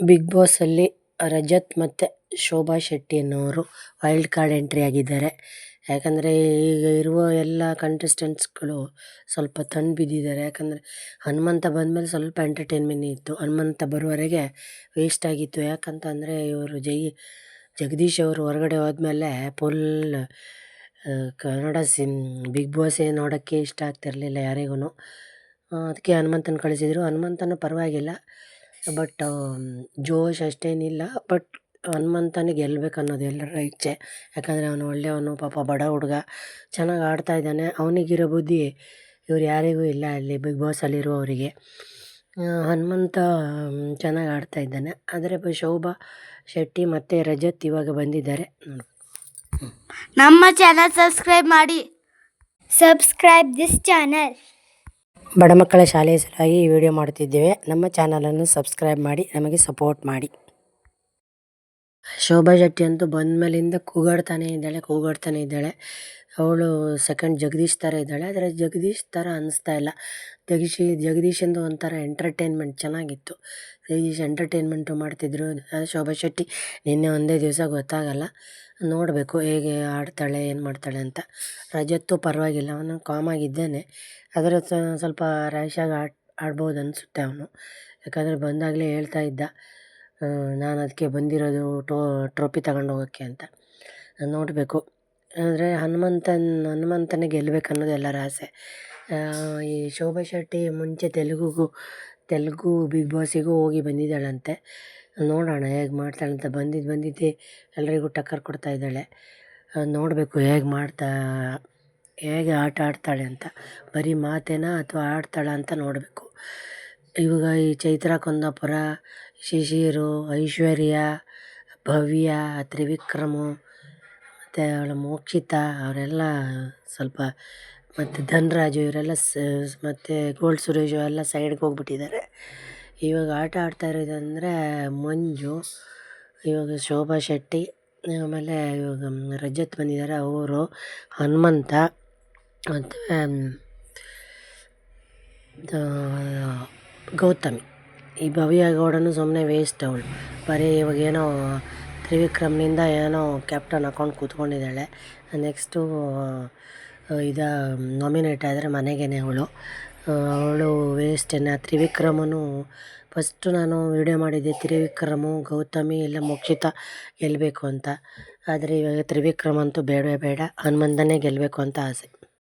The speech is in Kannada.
ಬಿಗ್ ಬಾಸಲ್ಲಿ ರಜತ್ ಮತ್ತು ಶೋಭಾ ಶೆಟ್ಟಿ ಅನ್ನೋರು ವೈಲ್ಡ್ ಕಾರ್ಡ್ ಎಂಟ್ರಿ ಆಗಿದ್ದಾರೆ. ಯಾಕಂದರೆ ಈಗ ಇರುವ ಎಲ್ಲ ಕಂಟೆಸ್ಟೆಂಟ್ಸ್ಗಳು ಸ್ವಲ್ಪ ತಣ್ಣ ಬಿದ್ದಿದ್ದಾರೆ. ಯಾಕಂದರೆ ಹನುಮಂತ ಬಂದಮೇಲೆ ಸ್ವಲ್ಪ ಎಂಟರ್ಟೈನ್ಮೆಂಟ್ ಇತ್ತು. ಹನುಮಂತ ಬರುವವರೆಗೆ ವೇಸ್ಟ್ ಆಗಿತ್ತು. ಯಾಕಂತಂದರೆ ಇವರು ಜೈ ಜಗದೀಶ್ ಅವರು ಹೊರಗಡೆ ಹೋದ್ಮೇಲೆ ಫುಲ್ ಕನ್ನಡ ಸಿನ್ ಬಿಗ್ ಬಾಸೇ ನೋಡೋಕ್ಕೆ ಇಷ್ಟ ಆಗ್ತಿರಲಿಲ್ಲ ಯಾರಿಗೂ ಅದಕ್ಕೆ ಹನುಮಂತನ ಕಳಿಸಿದ್ರು. ಹನುಮಂತನೂ ಪರವಾಗಿಲ್ಲ. But Josh ಅಷ್ಟೇನಿಲ್ಲ. ಬಟ್ ಹನುಮಂತನೇ ಗೆಲ್ಬೇಕು ಅನ್ನೋದು ಎಲ್ಲರ ಇಚ್ಛೆ. ಯಾಕಂದರೆ ಅವನು ಒಳ್ಳೆಯವನು, ಪಾಪ ಬಡ ಹುಡುಗ, ಚೆನ್ನಾಗಿ ಆಡ್ತಾ ಇದ್ದಾನೆ. ಅವನಿಗಿರೋ ಬುದ್ಧಿ ಇವ್ರು ಯಾರಿಗೂ ಇಲ್ಲ ಅಲ್ಲಿ ಬಿಗ್ ಬಾಸಲ್ಲಿರುವವರಿಗೆ. ಹನುಮಂತ ಚೆನ್ನಾಗಿ ಆಡ್ತಾ ಇದ್ದಾನೆ. ಆದರೆ ಶೋಭಾ ಶೆಟ್ಟಿ ಮತ್ತು ರಜತ್ ಇವಾಗ ಬಂದಿದ್ದಾರೆ. ನಮ್ಮ ಚಾನಲ್ ಸಬ್ಸ್ಕ್ರೈಬ್ ಮಾಡಿ. ಸಬ್ಸ್ಕ್ರೈಬ್ ದಿಸ್ ಚಾನಲ್ ಬಡ ಮಕ್ಕಳ ಶಾಲೆಯ ಸಲುವಾಗಿ ಈ ವಿಡಿಯೋ ಮಾಡುತ್ತಿದ್ದೇವೆ. ನಮ್ಮ ಚಾನಲನ್ನು ಸಬ್ಸ್ಕ್ರೈಬ್ ಮಾಡಿ, ನಮಗೆ ಸಪೋರ್ಟ್ ಮಾಡಿ. ಶೋಭಾ ಶೆಟ್ಟಿ ಅಂತೂ ಬಂದ ಮೇಲಿಂದ ಕೂಗಾಡ್ತಾನೆ ಇದ್ದಾಳೆ ಕೂಗಾಡ್ತಾನೆ ಇದ್ದಾಳೆ. ಅವಳು ಸೆಕೆಂಡ್ ಜಗದೀಶ್ ಥರ ಇದ್ದಾಳೆ. ಆದರೆ ಜಗದೀಶ್ ಥರ ಅನ್ನಿಸ್ತಾ ಇಲ್ಲ. ಜಗದೀಶ್ ಜಗದೀಶಂದು ಒಂಥರ ಎಂಟರ್ಟೈನ್ಮೆಂಟ್ ಚೆನ್ನಾಗಿತ್ತು. ಜಗದೀಶ್ ಎಂಟರ್ಟೈನ್ಮೆಂಟು ಮಾಡ್ತಿದ್ರು. ಆದರೆ ಶೋಭಾ ಶೆಟ್ಟಿ ನಿನ್ನೆ ಒಂದೇ ದಿವಸ ಗೊತ್ತಾಗಲ್ಲ. ನೋಡಬೇಕು ಹೇಗೆ ಆಡ್ತಾಳೆ, ಏನು ಮಾಡ್ತಾಳೆ ಅಂತ. ರಜತ್ತು ಪರವಾಗಿಲ್ಲ. ಅವನು ಕಾಮಾಗಿದ್ದಾನೆ ಆದರೆ ಸ್ವಲ್ಪ ರ್ಯಾಶಾಗಿ ಆಡ್, ಆಡ್ಬೋದು ಅನಿಸುತ್ತೆ ಅವನು. ಯಾಕಂದರೆ ಬಂದಾಗಲೇ ಹೇಳ್ತಾ ಇದ್ದ ನಾನು ಅದಕ್ಕೆ ಬಂದಿರೋದು ಟೋ, ಟ್ರೋಫಿ ತಗೊಂಡು ಹೋಗೋಕ್ಕೆ ಅಂತ. ನೋಡಬೇಕು. ಆದರೆ ಹನುಮಂತನ, ಹನುಮಂತನೇ ಗೆಲ್ಬೇಕು ಅನ್ನೋದು ಎಲ್ಲರ ಆಸೆ. ಈ ಶೋಭಾ ಶೆಟ್ಟಿ ಮುಂಚೆ ತೆಲುಗುಗೂ, ತೆಲುಗು ಬಿಗ್ ಬಾಸಿಗೂ ಹೋಗಿ ಬಂದಿದ್ದಾಳಂತೆ. ನೋಡೋಣ ಹೇಗೆ ಮಾಡ್ತಾಳೆ ಅಂತ. ಬಂದಿದ್ದು ಬಂದಿದ್ದೇ ಎಲ್ಲರಿಗೂ ಟಕ್ಕರ್ ಕೊಡ್ತಾ ಇದ್ದಾಳೆ. ನೋಡಬೇಕು ಹೇಗೆ ಮಾಡ್ತಾ, ಹೇಗೆ ಆಟ ಆಡ್ತಾಳೆ ಅಂತ. ಬರೀ ಮಾತೇನಾ ಅಥವಾ ಆಡ್ತಾಳ ಅಂತ ನೋಡಬೇಕು. ಇವಾಗ ಈ ಚೈತ್ರ ಕುಂದಾಪುರ ಶಿಶಿರು, ಐಶ್ವರ್ಯ, ಭವ್ಯ, ತ್ರಿವಿಕ್ರಮು ಮತ್ತು ಅವಳ ಮೋಕ್ಷಿತಾ, ಅವರೆಲ್ಲ ಸ್ವಲ್ಪ ಮತ್ತು ಧನ್ರಾಜು ಇವರೆಲ್ಲ ಸ, ಮತ್ತು ಗೋಲ್ಡ್ ಸುರೇಶು ಎಲ್ಲ ಸೈಡ್ಗೆ ಹೋಗ್ಬಿಟ್ಟಿದ್ದಾರೆ. ಇವಾಗ ಆಟ ಆಡ್ತಾ ಇರೋದಂದರೆ ಮಂಜು, ಇವಾಗ ಶೋಭಾ ಶೆಟ್ಟಿ, ಆಮೇಲೆ ಇವಾಗ ರಜತ್ ಬಂದಿದ್ದಾರೆ, ಅವರು ಹನುಮಂತ, ಮತ್ತು ಗೌತಮಿ. ಈ ಭವ್ಯ ಗೌಡನು ಸುಮ್ಮನೆ ವೇಸ್ಟ್ ಅವಳು. ಬರೀ ಇವಾಗ ಏನೋ ತ್ರಿವಿಕ್ರಮ್ನಿಂದ ಏನೋ ಕ್ಯಾಪ್ಟನ್ ಹಾಕೊಂಡು ಕೂತ್ಕೊಂಡಿದ್ದಾಳೆ. ನೆಕ್ಸ್ಟು ಇದು ನಾಮಿನೇಟ್ ಆದರೆ ಮನೆಗೇನೆ ಅವಳು. ಅವಳು ವೇಸ್ಟೇನ ತ್ರಿವಿಕ್ರಮನು ಫಸ್ಟು ನಾನು ವೀಡಿಯೋ ಮಾಡಿದ್ದೆ, ತ್ರಿವಿಕ್ರಮು, ಗೌತಮಿ ಇಲ್ಲ ಮೋಕ್ಷಿತ ಗೆಲ್ಲಬೇಕು ಅಂತ. ಆದರೆ ಇವಾಗ ತ್ರಿವಿಕ್ರಮ್ ಅಂತೂ ಬೇಡವೇ ಬೇಡ, ಹನುಮಂತನೇ ಗೆಲ್ಲಬೇಕು ಅಂತ ಆಸೆ.